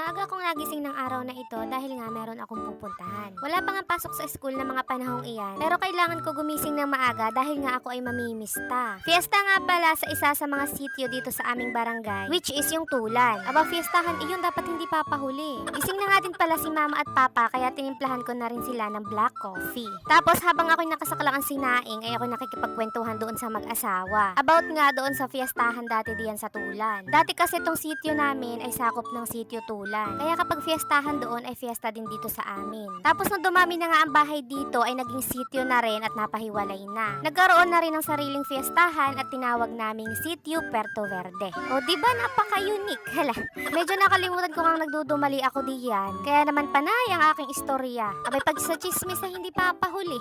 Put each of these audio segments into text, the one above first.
Maaga akong nagising ng araw na ito dahil nga meron akong pupuntahan. Wala pa nga pasok sa school ng mga panahong iyan, pero kailangan ko gumising ng maaga dahil nga ako ay mamimista. Fiesta nga pala sa isa sa mga sityo dito sa aming barangay, which is yung Tulan. Aba, fiestahan iyon dapat hindi papahuli. Gising na nga din pala si mama at papa kaya tinimplahan ko na rin sila ng black coffee. Tapos habang ako'y nakasaklang ang sinaing ay ako nakikipagkwentuhan doon sa mag-asawa. About nga doon sa fiestahan dati diyan sa Tulan. Dati kasi tong sityo namin ay sakop ng sityo Tulan. Kaya kapag fiestahan doon ay fiesta din dito sa amin. Tapos nung dumami na nga ang bahay dito ay naging sityo na rin at napahiwalay na. Nagkaroon na rin ng sariling fiestahan at tinawag naming sityo Puerto Verde. O di ba napaka-unique? Hala, medyo nakalimutan ko kang nagdudumali ako diyan. Kaya naman panay ang aking istorya. Abay pag sa chismis ay hindi papahuli.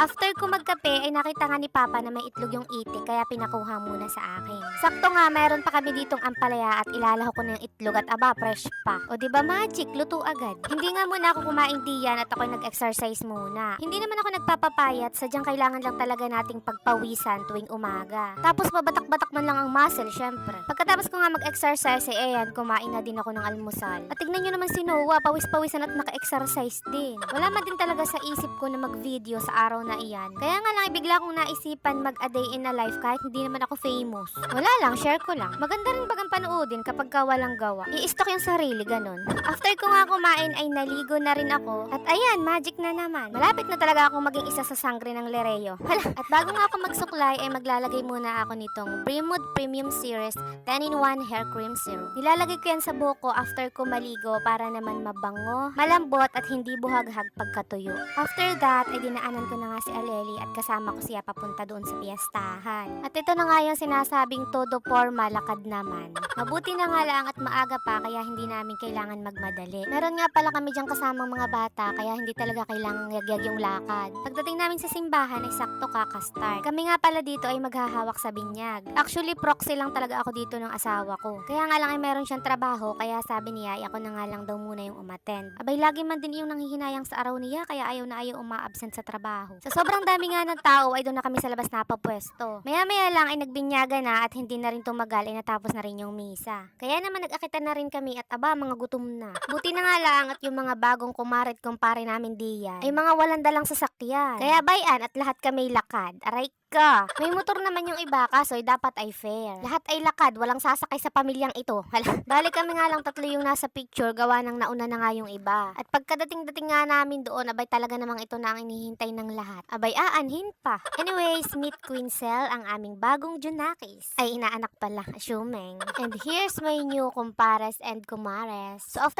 After ko magkape ay nakita nga ni Papa na may itlog yung itik kaya pinakuha muna sa akin. Sakto nga mayroon pa kami ditong ampalaya at ilalaho ko na yung itlog at aba fresh pa. O di ba magic, luto agad. Hindi nga muna ako kumain diyan at ako nag-exercise muna. Hindi naman ako nagpapapayat, sadyang kailangan lang talaga nating pagpawisan tuwing umaga. Tapos babatak-batak man lang ang muscle, syempre. Pagkatapos ko nga mag-exercise, eh ayan, kumain na din ako ng almusal. At tignan nyo naman si Noah, pawis-pawisan at naka-exercise din. Wala man din talaga sa isip ko na mag-video sa araw na iyan. Kaya nga lang, bigla kong naisipan mag-a day in a life kahit hindi naman ako famous. Wala lang, share ko lang. Maganda rin bagang panoodin kapag ka walang gawa. I-stock yung sarili, ganun. After ko nga kumain ay naligo na rin ako. At ayan, magic na naman. Malapit na talaga akong maging isa sa sangre ng Lereo. Hala, at bago nga ako magsuklay ay maglalagay muna ako nitong Brimwood Premium Series 10-in-1 Hair Cream Serum. Nilalagay ko yan sa buko after ko maligo para naman mabango, malambot at hindi buhaghag pagkatuyo. After that ay dinaanan ko na nga si Aleli at kasama ko siya papunta doon sa piyestahan. At ito na nga yung sinasabing todo forma lakad naman. Mabuti na nga lang at maaga pa kaya hindi namin kailangan magmadali. Meron nga pala kami diyang kasamang mga bata kaya hindi talaga kailangang yagyag yung lakad. Pagdating namin sa simbahan ay sakto kakastart. Kami nga pala dito ay maghahawak sa binyag. Actually proxy lang talaga ako dito ng asawa ko. Kaya nga lang ay meron siyang trabaho kaya sabi niya ay ako na nga lang daw muna yung umattend. Abay lagi man din yung nanghihinayang sa araw niya kaya ayaw na ayaw uma-absent sa trabaho. Sa sobrang dami nga ng tao ay doon na kami sa labas napapwesto. Maya maya lang ay nagbinyaga na at hindi na rin tumagal ay natapos na rin yung misa. Kaya naman nag-akita na rin kami at aba mga gutom na. Buti na nga lang at yung mga bagong kumarit kumpare namin diyan ay mga walang dalang sasakyan. Kaya bayan at lahat kami lakad. Aray ka. May motor naman yung iba kaso dapat ay fair. Lahat ay lakad, walang sasakay sa pamilyang ito. Hala, bali kami nga lang tatlo yung nasa picture, gawa ng nauna na nga yung iba. At pagkadating-dating nga namin doon, abay talaga namang ito na ang inihintay ng lahat. Abay aanhin pa. Anyways, meet Queen Cell, ang aming bagong Junakis. Ay inaanak pala, assuming. And here's my new kumpares and kumares. So after